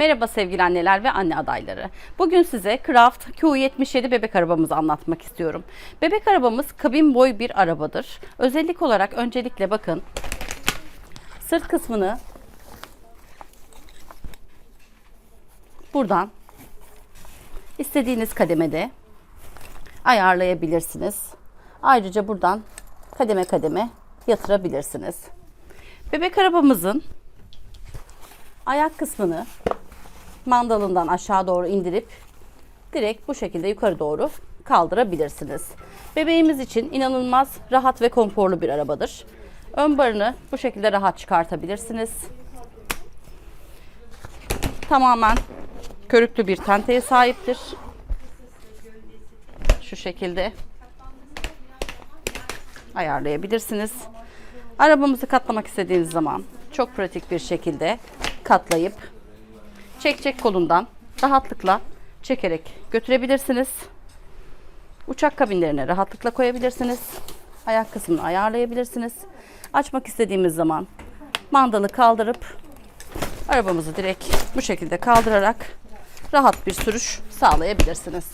Merhaba sevgili anneler ve anne adayları. Bugün size Craft Q77 bebek arabamızı anlatmak istiyorum. Bebek arabamız kabin boy bir arabadır. Özellik olarak öncelikle bakın sırt kısmını buradan istediğiniz kademede ayarlayabilirsiniz. Ayrıca buradan kademe kademe yatırabilirsiniz. Bebek arabamızın ayak kısmını mandalından aşağı doğru indirip direkt bu şekilde yukarı doğru kaldırabilirsiniz. Bebeğimiz için inanılmaz rahat ve konforlu bir arabadır. Ön barını bu şekilde rahat çıkartabilirsiniz. Tamamen körüklü bir tenteye sahiptir. Şu şekilde ayarlayabilirsiniz. Arabamızı katlamak istediğiniz zaman çok pratik bir şekilde katlayıp çekecek kolundan rahatlıkla çekerek götürebilirsiniz. Uçak kabinlerine rahatlıkla koyabilirsiniz. Ayak kısmını ayarlayabilirsiniz. Açmak istediğimiz zaman mandalı kaldırıp arabamızı direkt bu şekilde kaldırarak rahat bir sürüş sağlayabilirsiniz.